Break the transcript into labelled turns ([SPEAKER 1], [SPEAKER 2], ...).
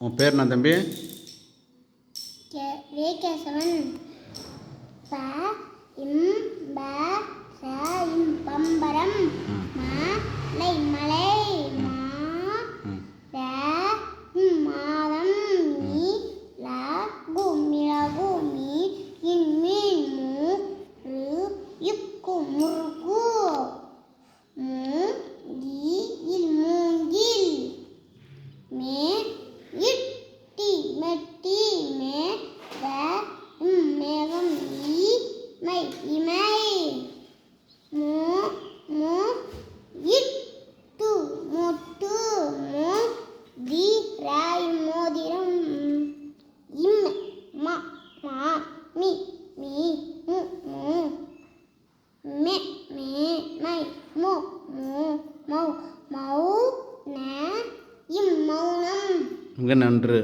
[SPEAKER 1] உன் பேர் என்ன தம்பி?
[SPEAKER 2] பம்பரம் மலை. மா
[SPEAKER 1] ம்
[SPEAKER 2] ர ம் மாதம் மீ ல கு மிளகு மீ இன் மீன் மூ ரு இக்கு முருகு மூ தி இல் மூங்கில் மே இட்டி மெட்டி மே த ம் மேகம் ஈ மை இமை மு மு இட்டு முட்டு மு தி ராய் மோதிரம் இம் ம மா மி me M M May May my மு மு மௌ மௌ ந இம் மௌனம்.
[SPEAKER 1] மிக நன்று.